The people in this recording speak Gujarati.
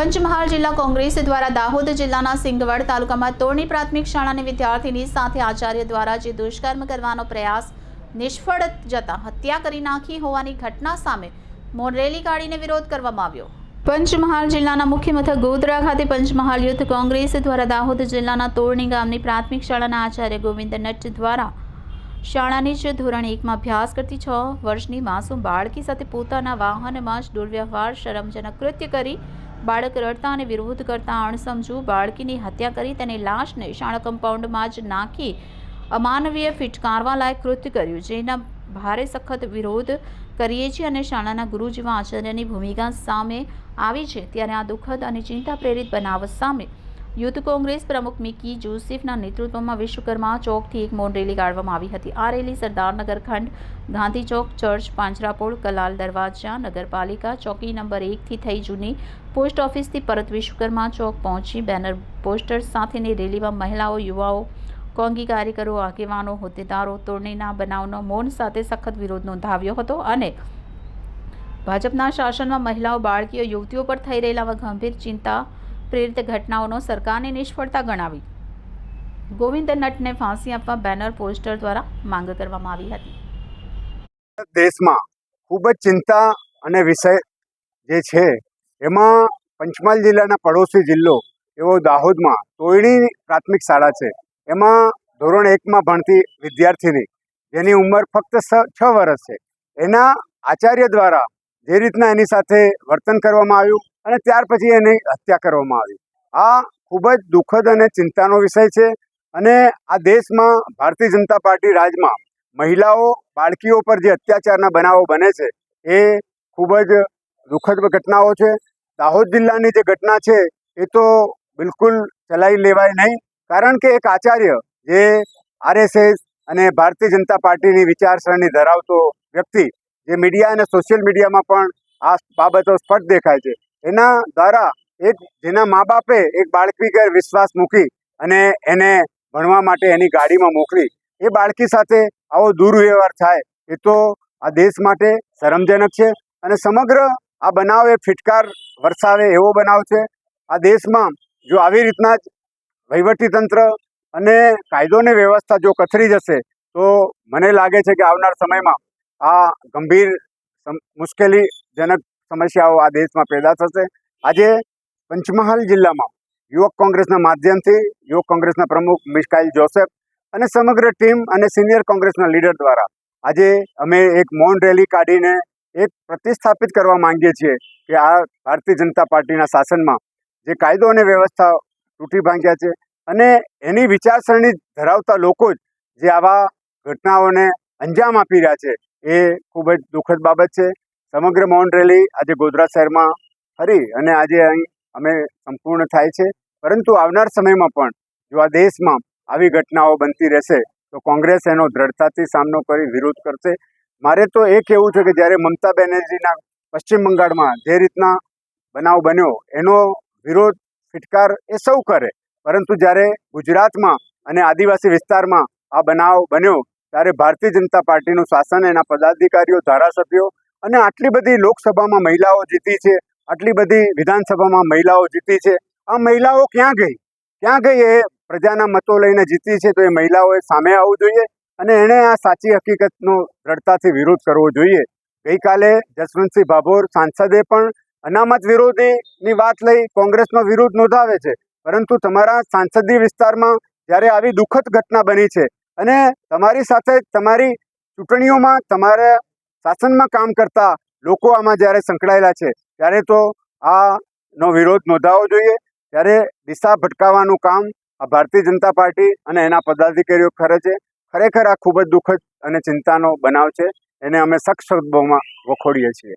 પંચમહાલ જિલ્લા કોંગ્રેસ દ્વારા દાહોદ જિલ્લાના સિંગવડ તાલુકામાં તોરણી પ્રાથમિક શાળાની વિદ્યાર્થીની સાથે આચાર્ય દ્વારા જે દુષ્કર્મ કરવાનો પ્રયાસ નિષ્ફળ જતા હત્યા કરી નાખી હોવાની ઘટના સામે મૌન રેલી કાઢીને વિરોધ કરવામાં આવ્યો. પંચમહાલ જિલ્લાના મુખ્ય મથક ગોધરા ખાતે પંચમહાલ યુથ કોંગ્રેસ દ્વારા દાહોદ જિલ્લાના તોરણી ગામની પ્રાથમિક શાળાના આચાર્ય ગોવિંદ નટ દ્વારા શાળાની જ ધોરણ એકમાં અભ્યાસ કરતી છ વર્ષની માસૂમ બાળકી સાથે પોતાના વાહનમાં જ દુર્વ્યવહાર, શરમજનક કૃત્ય કરી બાળક રડતા અને વિરોધ કરતા અણસમજુ બાળકીની હત્યા કરી તેને લાશને શાળા કમ્પાઉન્ડમાં જ નાખી અમાનવીય ફિટકારવા લાયક કૃત્ય કર્યું. જેના ભારે સખત વિરોધ કરીએ છીએ અને શાળાના ગુરુ જેવા આચાર્યની ભૂમિકા સામે આવી છે. ત્યારે આ દુઃખદ અને ચિંતા પ્રેરિત બનાવ સામે યુથ કોંગ્રેસ પ્રમુખ મિકી જોસેફના નેતૃત્વમાં વિશ્વકર્મા ચોકથી એક મૌન રેલી કાઢવામાં આવી હતી. આ રેલી સરદારનગર ખંડ, ગાંધી ચોક, ચર્ચ, પાંજરાપોળ, કલાલ દરવાજા, નગરપાલિકા ચોકી નંબર એકથી થઈ જૂની પોસ્ટ ઓફિસથી પરત વિશ્વકર્મા ચોક પહોંચી બેનર પોસ્ટર્સ સાથેની રેલીમાં મહિલાઓ, યુવાઓ, કોંગી કાર્યકરો, આગેવાનો, હોદ્દેદારો, તોરણીના બનાવનો મૌન સાથે સખત વિરોધ નોંધાવ્યો હતો અને ભાજપના શાસનમાં મહિલાઓ, બાળકીઓ, યુવતીઓ પર થઈ રહેલા ગંભીર ચિંતા પ્રેરિત ઘટનાઓનો સરકારને નિષ્ફળતા ગણાવી. ગોવિંદ નટને ફાંસી આપવા બેનર પોસ્ટર દ્વારા માંગ કરવામાં આવી હતી. દેશમાં ખૂબ જ ચિંતા અને વિષય જે છે, એમાં પંચમહાલ જિલ્લાના પડોશી જિલ્લો, એવો દાહોદમાં તોયણી પ્રાથમિક શાળા છે. એમાં ધોરણ એકમાં ભણતી વિદ્યાર્થીની જેની ઉંમર ફક્ત છ વર્ષ છે. એના આચાર્ય દ્વારા જે રીતના એની સાથે વર્તન કરવામાં આવ્યું અને ત્યાર પછી એની હત્યા કરવામાં આવી. આ ખૂબ જ દુઃખદ અને ચિંતાનો વિષય છે અને આ દેશમાં ભારતીય જનતા પાર્ટી રાજમાં મહિલાઓ, બાળકીઓ પર જે અત્યાચારના બનાવો બને છે, એ ખૂબ જ દુઃખદ ઘટનાઓ છે. દાહોદ જિલ્લાની જે ઘટના છે, એ તો બિલકુલ ચલાવી લેવાય નહીં, કારણ કે એક આચાર્ય જે આરએસએસ અને ભારતીય જનતા પાર્ટીની વિચારસરણી ધરાવતો વ્યક્તિ, જે મીડિયા અને સોશિયલ મીડિયામાં પણ આ બાબતો સ્પષ્ટ દેખાય છે એના દ્વારા એક, જેના મા બાપે એક બાળકી પર વિશ્વાસ મૂકી અને એને ભણવા માટે એની ગાડીમાં મોકલી, એ બાળકી સાથે આવો દુર્વ્યવહાર થાય, એ તો આ દેશ માટે શરમજનક છે અને સમગ્ર આ બનાવ એ ફિટકાર વરસાવે એવો બનાવ છે. આ દેશમાં જો આવી રીતના જ વહીવટીતંત્ર અને કાયદોની વ્યવસ્થા જો કથરી જશે, તો મને લાગે છે કે આવનાર સમયમાં આ ગંભીર મુશ્કેલીજનક સમસ્યાઓ આ દેશમાં પેદા થશે. આજે પંચમહાલ જિલ્લામાં યુવક કોંગ્રેસના માધ્યમથી યુવક કોંગ્રેસના પ્રમુખ મિસ્કાઇલ જોસેફ અને સમગ્ર ટીમ અને સિનિયર કોંગ્રેસના લીડર દ્વારા આજે અમે એક મૌન રેલી કાઢીને એક પ્રતિસ્થાપિત કરવા માંગીએ છીએ કે આ ભારતીય જનતા પાર્ટીના શાસનમાં જે કાયદો અને વ્યવસ્થા તૂટી ભાંગ્યા છે અને એની વિચારસરણી ધરાવતા લોકો જ જે આવા ઘટનાઓને અંજામ આપી રહ્યા છે એ ખૂબ જ દુઃખદ બાબત છે. સમગ્ર મૌન રેલી આજે ગોધરા શહેરમાં ફરી અને આજે અહીં અમે સંપૂર્ણ થાય છે. પરંતુ આવનાર સમયમાં પણ જો આ દેશમાં આવી ઘટનાઓ બનતી રહેશે, તો કોંગ્રેસ એનો દ્રઢતાથી સામનો કરી વિરોધ કરશે. મારે તો એ કહેવું છે કે જ્યારે મમતા બેનર્જીના પશ્ચિમ બંગાળમાં જે રીતના બનાવ બન્યો, એનો વિરોધ, ફિટકાર એ સૌ કરે. પરંતુ જ્યારે ગુજરાતમાં અને આદિવાસી વિસ્તારમાં આ બનાવ બન્યો, ત્યારે ભારતીય જનતા પાર્ટીનું શાસન એના પદાધિકારીઓ, ધારાસભ્યો અને આટલી બધી લોકસભામાં મહિલાઓ જીતી છે, આટલી બધી વિધાનસભામાં મહિલાઓ જીતી છે. આ મહિલાઓ ક્યાં ગઈ? ક્યાં ગઈ એ પ્રજાના મતો લઈને જીતી છે તો એ મહિલાઓએ સામે આવવું જોઈએ અને એણે આ સાચી હકીકતનો દ્રઢતાથી વિરોધ કરવો જોઈએ. ગઈકાલે જસવંતસિંહ ભાભોર સાંસદે પણ અનામત વિરોધીની વાત લઈ કોંગ્રેસનો વિરોધ નોંધાવે છે. પરંતુ તમારા સાંસદીય વિસ્તારમાં જ્યારે આવી દુઃખદ ઘટના બની છે અને તમારી સાથે તમારી ચૂંટણીઓમાં તમારા શાસનમાં કામ કરતા લોકો આમાં જ્યારે સંકળાયેલા છે, ત્યારે તો આનો વિરોધ નોંધાવવો જોઈએ. ત્યારે દિશા ભટકાવવાનું કામ આ ભારતીય જનતા પાર્ટી અને એના પદાધિકારીઓ કરે છે. ખરેખર આ ખૂબ જ દુઃખદ અને ચિંતાનો બનાવ છે. એને અમે સખ્ત શબ્દોમાં વખોડીએ છીએ.